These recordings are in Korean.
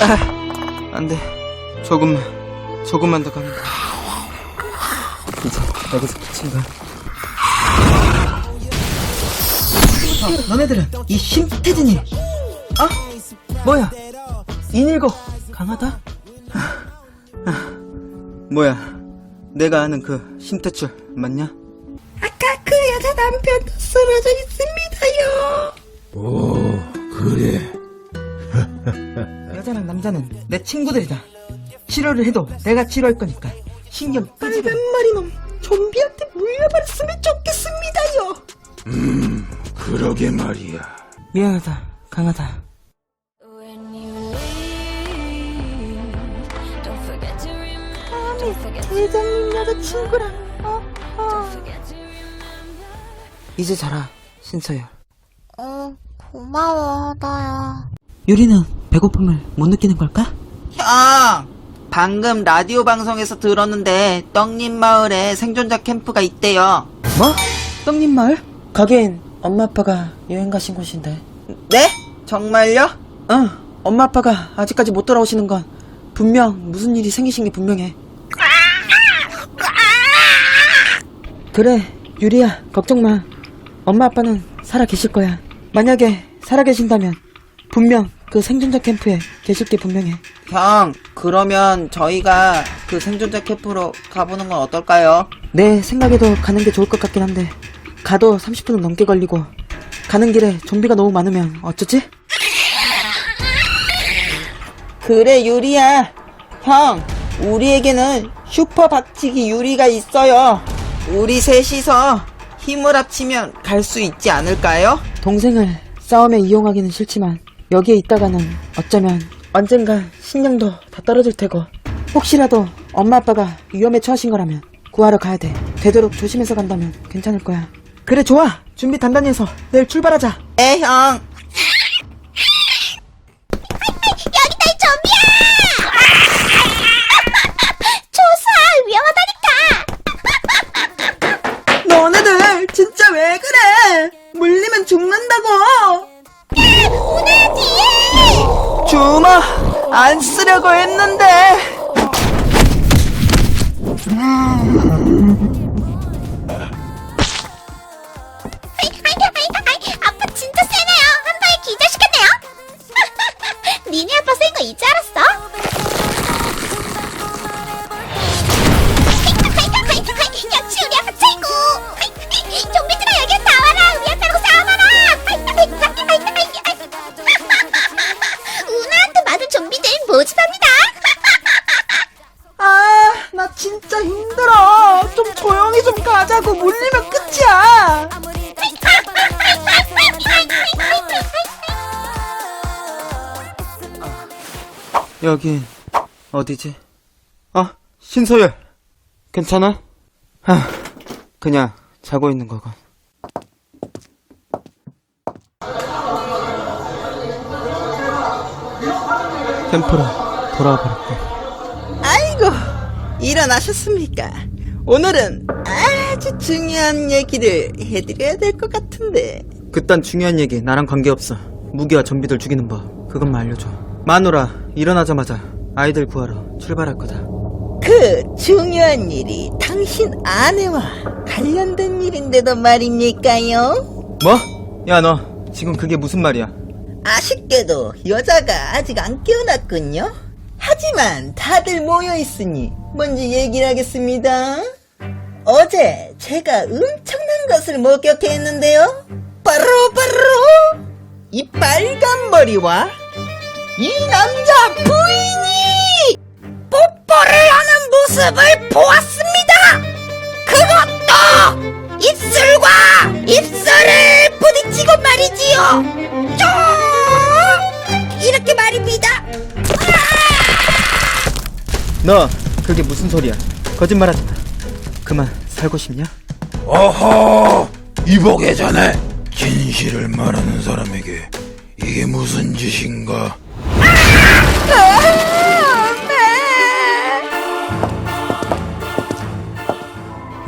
아, 안 돼. 조금만, 조금만 더 가면 돼. 이제 여기서 끝인가? 어, 너네들은 이 심태진이, 어? 뭐야? 인일고 강하다? 아, 아, 뭐야? 내가 아는 그 심태출 맞냐? 아까 그 여자 남편도 쓰러져 있습니다요. 오, 그래. 여자랑 남자는 내 친구들이다. 치료를 해도 내가 치료할 거니까 신경 끄지 마. 빨간 머리놈 좀비한테 물려버렸으면 좋겠습니다요. 그러게 말이야. 미안하다, 강하다. 대장님 여자친구랑 어, 어. 이제 자라, 신서열. 어, 고마워, 하다야. 유리는 배고픔을 못 느끼는 걸까? 형! 방금 라디오 방송에서 들었는데 떡잎 마을에 생존자 캠프가 있대요. 뭐? 떡잎 마을? 가게엔 엄마 아빠가 여행 가신 곳인데. 네? 정말요? 응, 엄마 아빠가 아직까지 못 돌아오시는 건 분명 무슨 일이 생기신 게 분명해. 그래, 유리야, 걱정 마. 엄마 아빠는 살아 계실 거야. 만약에 살아 계신다면 분명 그 생존자 캠프에 계실 게 분명해. 형, 그러면 저희가 그 생존자 캠프로 가보는 건 어떨까요? 내 생각에도 가는 게 좋을 것 같긴 한데 가도 30분은 넘게 걸리고 가는 길에 좀비가 너무 많으면 어쩌지? 그래, 유리야. 형, 우리에게는 슈퍼 박치기 유리가 있어요. 우리 셋이서 힘을 합치면 갈 수 있지 않을까요? 동생을 싸움에 이용하기는 싫지만 여기에 있다가는 어쩌면 언젠가 신념도 다 떨어질 테고. 혹시라도 엄마 아빠가 위험에 처하신 거라면 구하러 가야 돼. 되도록 조심해서 간다면 괜찮을 거야. 그래 좋아. 준비 단단히 해서 내일 출발하자. 네, 형. 여기다 이 좀비야! 조사 위험하다니까. 너네들 진짜 왜 그래? 물리면 죽는다고 안 쓰려고 했는데. 아 여긴 어디지? 아, 신서열. 괜찮아? 하, 그냥 자고 있는 거고. 캠프로 돌아와 버렸고. 아이고, 일어나셨습니까? 오늘은 아주 중요한 얘기를 해드려야 될 것 같은데. 그딴 중요한 얘기 나랑 관계없어. 무기와 좀비들 죽이는 법 그것만 알려줘. 마누라 일어나자마자 아이들 구하러 출발할 거다. 그 중요한 일이 당신 아내와 관련된 일인데도 말입니까요? 뭐? 야 너 지금 그게 무슨 말이야? 아쉽게도 여자가 아직 안 깨어났군요. 하지만 다들 모여 있으니 먼저 얘기를 하겠습니다. 어제 제가 엄청난 것을 목격했는데요. 바로 바로 이 빨간 머리와 이 남자 부인이 뽀뽀를 하는 모습을 보았습니다. 그것도 입술과 입술을 부딪히고 말이지요. 쭉 이렇게 말입니다. 너 그게 무슨 소리야? 거짓말하지 마. 그만 살고 싶냐? 어허! 이복의 전에 진실을 말하는 사람에게 이게 무슨 짓인가?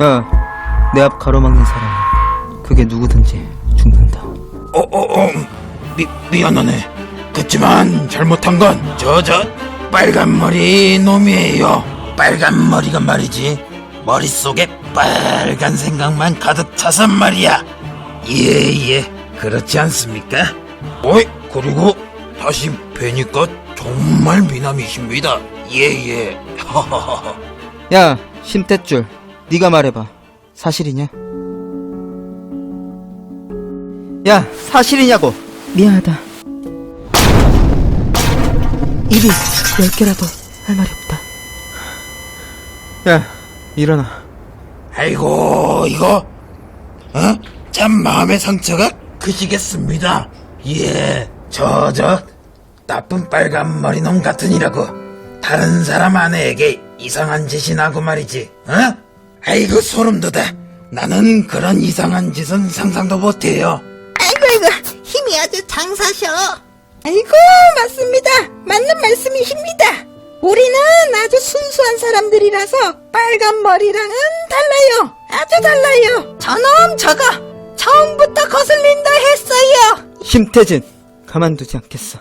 야, 내 앞 가로막는 사람 그게 누구든지 죽는다. 어, 어, 어, 미, 미안하네. 그치만 잘못한 건 저 저 빨간 머리 놈이에요. 빨간 머리가 말이지 머릿속에 빨간 생각만 가득 차서 말이야. 예 예 그렇지 않습니까? 어이 그리고 다시 뵈니까 정말 미남이십니다. 예예. 하하하하. 야, 심태줄. 네가 말해봐. 사실이냐? 야, 사실이냐고. 미안하다. 입이 열 개라도 할 말이 없다. 야, 일어나. 아이고 이거 어? 참 마음의 상처가 크시겠습니다. 예, 저저 나쁜 빨간 머리 놈 같으니라고 다른 사람 아내에게 이상한 짓이 나 고 말이지. 어? 아이고 소름 돋아. 나는 그런 이상한 짓은 상상도 못해요. 아이고 아이고 힘이 아주 장사셔. 아이고, 맞습니다. 맞는 말씀이십니다. 우리는 아주 순수한 사람들이라서 빨간 머리랑은 달라요. 아주 달라요. 저놈 저거 처음부터 거슬린다 했어요. 심태진, 가만두지 않겠어.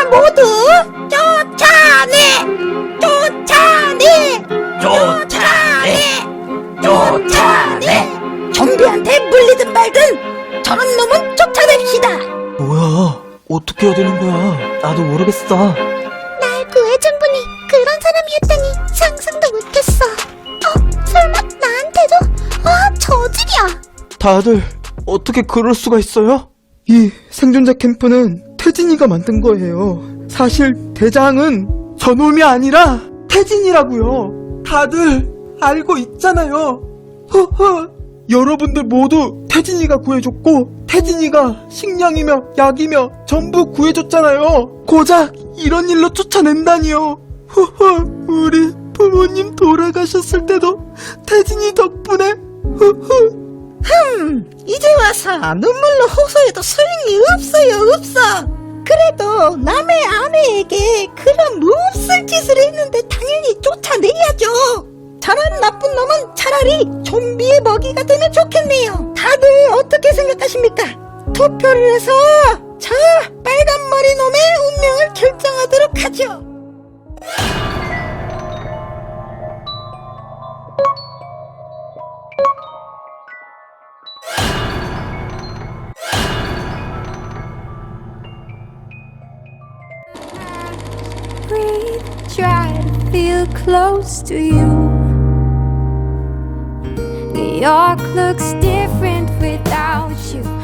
자 모두 쫓아내 쫓아내 쫓아내, 쫓아내. 좀비한테 물리든 말든 저런 놈은 쫓아냅시다. 뭐야? 어떻게 해야 되는 거야? 나도 모르겠어. 날 구해준 분이 그런 사람이었다니 상상도 못했어. 어 설마 나한테도? 아 저질이야. 다들 어떻게 그럴 수가 있어요? 이 생존자 캠프는 태진이가 만든 거예요. 사실 대장은 저놈이 아니라 태진이라고요. 다들 알고 있잖아요. 허허. 여러분들 모두 태진이가 구해줬고 태진이가 식량이며 약이며 전부 구해줬잖아요. 고작 이런 일로 쫓아낸다니요. 허허. 우리 부모님 돌아가셨을 때도 태진이 덕분에 허허. 이제 와서 눈물로 호소해도 소용이 없어요, 없어. 그래도 남의 아내에게 그런 무없을 짓을 했는데 당연히 쫓아내야죠. 저런 나쁜 놈은 차라리 좀비의 먹이가 되면 좋겠네요. 다들 어떻게 생각하십니까? 투표를 해서 저 빨간 머리 놈의 운명을 결정하도록 하죠. feel close to you. New York looks different without you.